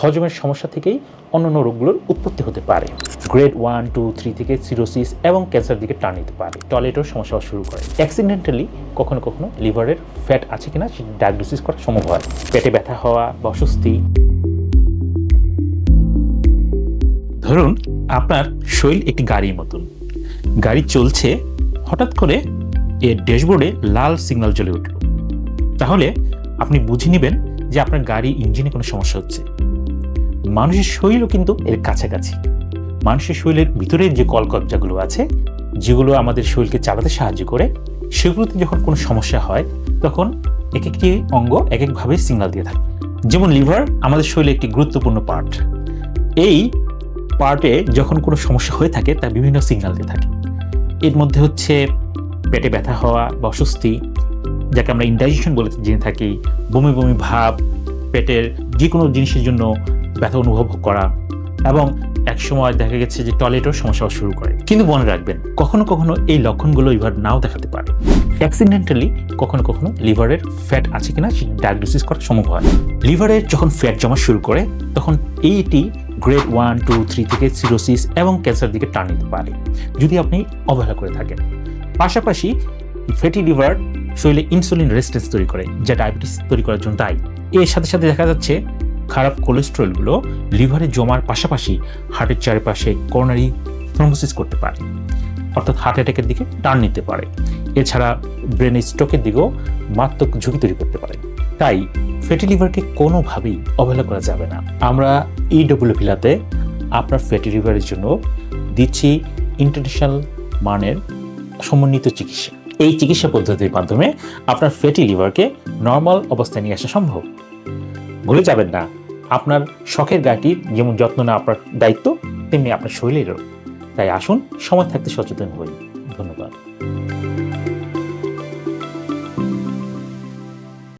হজমের সমস্যা থেকেই অন্যান্য রোগগুলোর উৎপত্তি হতে পারে। গ্রেড ওয়ান টু থ্রি থেকে সিরোসিস এবং ক্যান্সার দিকে টান নিতে পারে। টয়লেটের সমস্যা শুরু করে। অ্যাক্সিডেন্টালি কখনো কখনো লিভারের ফ্যাট আছে কিনা সেটা ডায়াগনোসিস করা সম্ভব হয়। পেটে ব্যথা হওয়া বা অস্বস্তি। ধরুন, আপনার শরীর একটি গাড়ির মতন। গাড়ি চলছে, হঠাৎ করে এর ড্যাশবোর্ডে লাল সিগন্যাল জ্বলে উঠল। তাহলে আপনি বুঝে নেবেন যে আপনার গাড়ি ইঞ্জিনে কোনো সমস্যা হচ্ছে। মানুষের শরীরও কিন্তু এর কাছাকাছি। মানুষের শরীরের ভিতরে যে কলকবজাগুলো আছে, যেগুলো আমাদের শরীরকে চালাতে সাহায্য করে, সেগুলোতে যখন কোনো সমস্যা হয়, তখন এক একটি অঙ্গ এক একভাবে সিগন্যাল দিয়ে থাকে। যেমন লিভার আমাদের শরীরে একটি গুরুত্বপূর্ণ পার্ট এই পার্টে যখন কোনো সমস্যা হয়ে থাকে তা বিভিন্ন সিগন্যাল দিয়ে থাকে। এর মধ্যে হচ্ছে পেটে ব্যথা হওয়া বা অস্বস্তি, যাকে আমরা ইনডাইজেশন বলে জেনে থাকি, বমি বমি ভাব, পেটের যে কোনো জিনিসের জন্য ব্যথা অনুভব করা এবং এক সময় দেখা গেছে যে টয়লেটের সমস্যা শুরু করে। কিন্তু মনে রাখবেন, কখনো কখনো এই লক্ষণগুলো লিভার নাও দেখাতে পারে। অ্যাক্সিডেন্টালি কখনো কখনো লিভারের ফ্যাট আছে কিনা ডায়াগনোসিস করা সম্ভব হয়। লিভারের যখন ফ্যাট জমা শুরু করে, তখন এইটি গ্রেড ওয়ান টু থ্রি থেকে সিরোসিস এবং ক্যান্সার দিকে টান নিতে পারে। যদি আপনি অবহেলা করে থাকেন। পাশাপাশি ফ্যাটি লিভার শরীরে ইনসুলিন রেজিস্ট্যান্স তৈরি করে, যা ডায়াবেটিস তৈরি করার জন্য দায়ী। এর সাথে সাথে দেখা যাচ্ছে খারাপ কোলেস্ট্রলগুলো লিভারে জমার পাশাপাশি হার্টের চারপাশে করোনারি থ্রম্বোসিস করতে পারে, অর্থাৎ হার্ট অ্যাটাকের দিকে টান নিতে পারে। এছাড়া ব্রেন স্ট্রোকের দিকেও মারাত্মক ঝুঁকি তৈরি করতে পারে। তাই ফ্যাটি লিভারকে কোনোভাবেই অবহেলা করা যাবে না। আমরা ইডব্লিউ পিলাতে আপনার ফ্যাটি লিভারের জন্য দিচ্ছি ইন্টারন্যাশনাল মানের সমন্বিত চিকিৎসা। এই চিকিৎসা পদ্ধতির মাধ্যমে আপনার ফ্যাটি লিভারকে নর্মাল অবস্থায় নিয়ে আসা সম্ভব। ভুলে যাবেন না। আপনার শখের গাড়িটির যেমন যত্ন নেওয়া আপনার দায়িত্ব, তেমনি আপনার শরীরেরও। তাই আসুন, সময় থাকতে সচেতন হই। ধন্যবাদ।